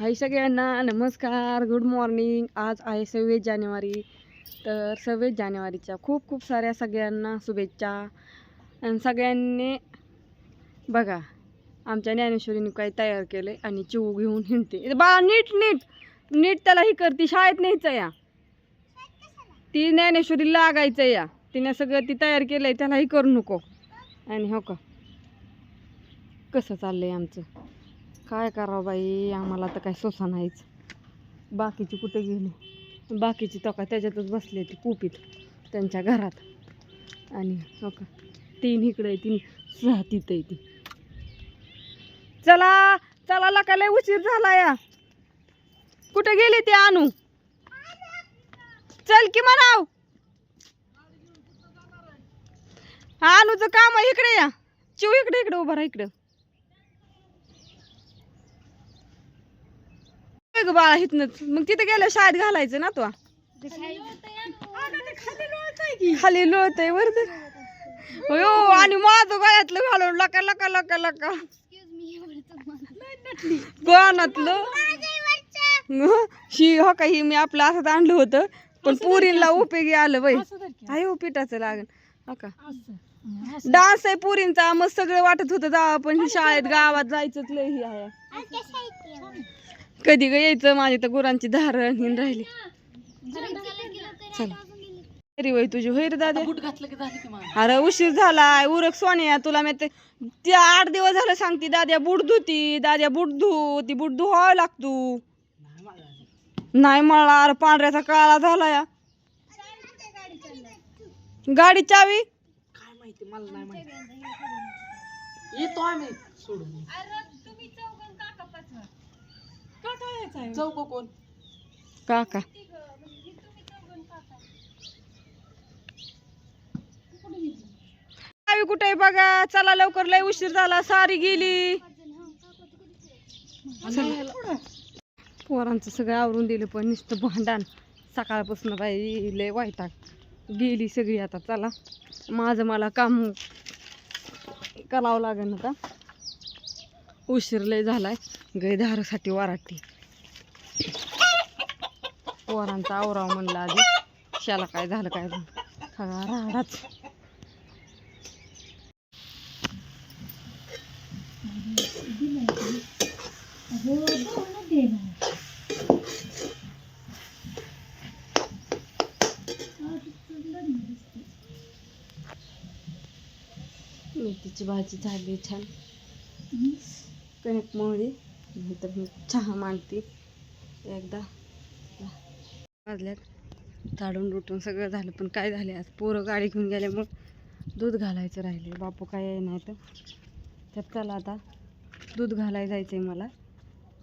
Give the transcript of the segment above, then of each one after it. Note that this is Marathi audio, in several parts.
हाय सगळ्यांना नमस्कार गुड मॉर्निंग आज आहे सव्वीस जानेवारी. तर सव्वीस जानेवारीच्या खूप खूप साऱ्या सगळ्यांना शुभेच्छा. आणि सगळ्यांनी बघा आमच्या ज्ञानेश्वरीने काही तयार केले आणि चिऊ घेऊन हिंडते. बा नीट नीट. नीट त्याला ही करते शाळेत न्यायचं या. ती ज्ञानेश्वरी लागायचं या. तिने सगळं ती तयार केलंय आहे त्यालाही करू नको. आणि हो का? कसं चाललंय आमचं? काय करावं बाई? आम्हाला तर काय सोसा नाहीच. बाकीची कुठे गेली? बाकीची तो का त्याच्यातच बसले ती कुपीत त्यांच्या घरात. आणि हो का? तीन इकडे आहे, तीन सहा तिथं आहे ती. चला चला लका लय उशीर झाला या. कुठे गेली ती आणू चल की म्हणाव. आणूचं काम इकडे या. चिव इकडे इकडे उभा राहा इकडं. होय ग बाळा हितनच मग तिथे गेलं शाळेत घालायचं ना तो? खाली लोळतय वर हो आणि माझं गळ्यातलं घालून लका लका लका लका. कोणातलं? ही? हो का ही मी आपलं असंच आणलं होतं पण पुरीला उपयोगी आलं बाई. आहे हो पिठाचं लागन हो का? डान्स आहे पुरींचा मग सगळं वाटत होतं जावं पण ही शाळेत गावात जायचंच लय ही आहे. कधी ग यायचं? माझी तर गुरांची धार हिन राहिली. चल. तरी वय तुझी होय रे दादा? अरे उशीर झालाय उरक सोन्या तुला मी ते ते आठ दिवस झालं सांगते दाद्या बुट धुती दाद्या बुट धु ती बुट धुवावं लागतो. नाही मला अरे पांढऱ्याचा काळा झाला या गाडी चावी? काय माहिती मला नाही माहिती. येतो आम्ही सोडून. चौक कोण? काका. कुठे आहे बघा? चला लवकर लय उशीर झाला सारी गेली. पोरांचं सगळं आवरून दिलं पण नुसतं भांडण. सकाळपासून बाई लय वाईटाग गेली सगळी आता चला. माझं मला काम करावं लागेल आता. उशीर लय झालाय. गाय धारासाठी वराटी वरांचा आवराव म्हणला आधी. शाला काय झालं काय झालं सगळा राडाच. मेथीची भाजी झाली छान. कणिक मोहळी नंतर मी चहा मांडते. एकदा. वाजल्यात झाडून रुटून सगळं झालं पण काय झाले आज? पोरं गाडी घेऊन गेल्यामुळं दूध घालायचं राहिले बापू काय आहे नाही तर. तर चला आता. दूध घालायला जायचं आहे मला.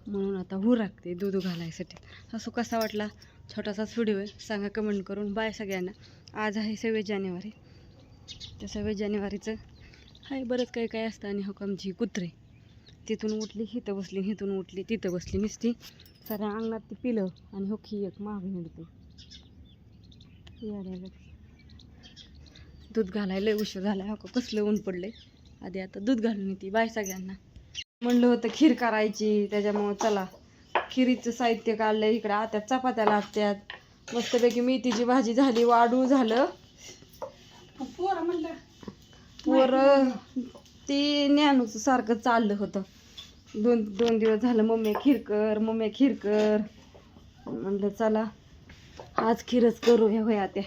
म्हणून आता हू लागते दूध घालायसाठी. असं कसा वाटला? छोटासाच व्हिडिओ आहे. सांगा कमेंट करून. बाय सगळ्यांना. आज आहे सव्वीस जानेवारी. त्या सव्वीस जानेवारीचं हाय बरंच काही काय असतं आणि हो कुत्रे. तिथून उठली इथं बसली इथून उठली तिथं बसली नुसती. साऱ्या अंगणात ती पिलं आणि हो ही एक माग मिळते दूध घालायला उशीर झाला. हो का कसलं ऊन पडले आधी आता दूध घालून येते बाय सगळ्यांना. म्हणलं होतं खीर करायची त्याच्यामुळं चला. खिरीचं साहित्य काढलं इकडं आत्यात चपात्या लागत्यात. मस्तपैकी मेथीची भाजी झाली वाडू झालं. पोरा म्हणलं. वर ते ज्ञानूचं सारखं चाललं होतं. दोन दोन दिवस झालं मम्मी खीर कर मम्मी खीर कर म्हणलं चला आज खीरच करूया होया त्या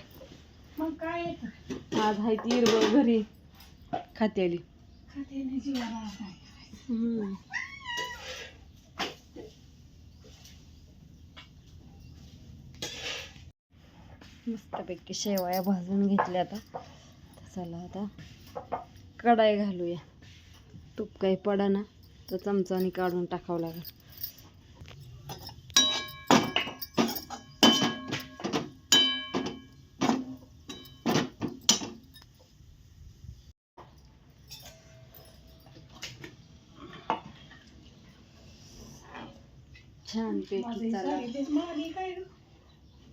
मग काय आज आहे ती हिरवळ घरी. खात्याली खाते हम्म. मस्तपैकी शेवया भाजून घेतल्या आता. चला आता कढाई घालूया. तूप काही पडा ना तर चमचाने काढून टाकावं लागेल. छान पैकी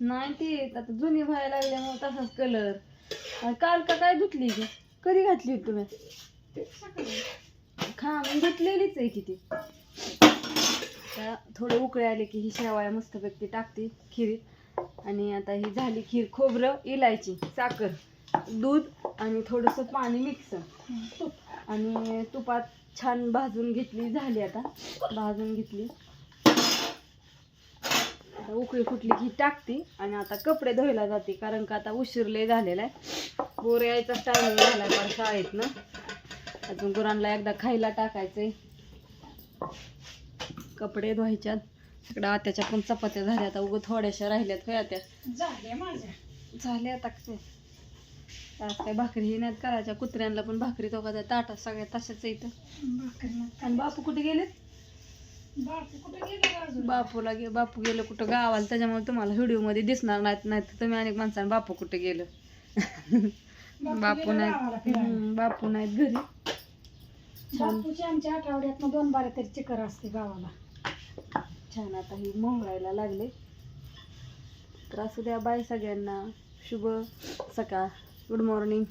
नाही ते आता जुनी व्हायला लागल्यामुळे तसाच कलर काल का काय धुतली कधी घातली होती तुम्ही? खा मी घेतलेलीच आहे किती. आता थोडं उकळे आले की ही शेवाळ्या मस्तपैकी टाकते खिरीत. आणि आता ही झाली खीर खोबरं इलायची साखर दूध आणि थोडंसं पाणी मिक्स. तूप आणि तुपात छान भाजून घेतली झाली आता. भाजून घेतली. आता उकळी फुटली की टाकते आणि आता कपडे धुवायला जाते कारण का आता उशीर लय झालेला आहे. बोर यायचा टायमिंग झाला आहे पण शाळेतनं अजून गुरांना एकदा खायला टाकायचंय. कपडे धुवायच्यात. तिकडं आत्याच्या पण चपात्या झाल्या. आता उगं थोड्याशा राहिल्यात होय आत्या. झाले माझ्या. झाले आता आज काय भाकरी नाहीत करायच्या. कुत्र्यांना पण भाकरी तो का ताटात सगळ्या तशाच इथं आणि बापू कुठे गेले बापू कुठे गेले अजून? बापूला गे बापू गेलं कुठं? गावाला. त्याच्यामुळे तुम्हाला व्हिडिओमध्ये दिसणार नाहीत. नाही तर तुम्ही अनेक माणसांना बापू कुठे गेलं? बापू. हम्म, बापू नाहीत घरी. बापूची आमच्या आठवड्यात दोन बारा तरी चिकर असते गावाला. छान आता ही मोहळायला लागले. तर असू द्या बाय सगळ्यांना. शुभ सकाळ. Good morning